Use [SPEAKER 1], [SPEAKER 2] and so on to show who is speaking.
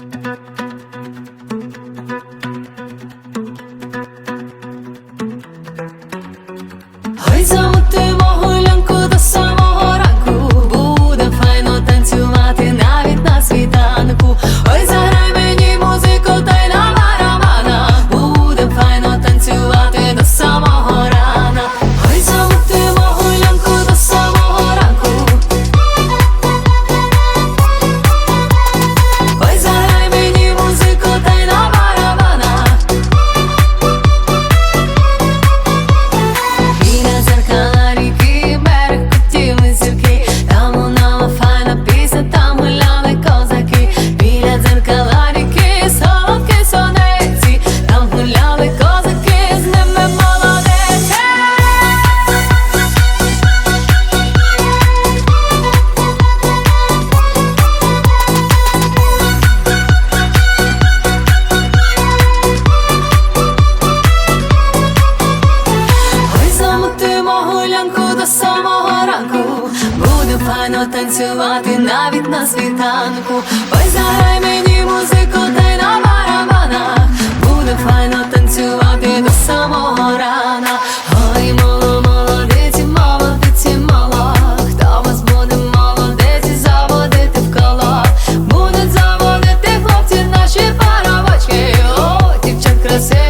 [SPEAKER 1] Ой, до самого ранку, буде файно танцювати навіть на світанку. Ой, заграй мені музику, дай на барабанах, буде файно танцювати до самого рана. Ой, моло, молодиці, молодиці, мало, хто вас буде молодиці, заводити в коло. Будуть заводити хлопці, наші паровочки, о, дівчат красиві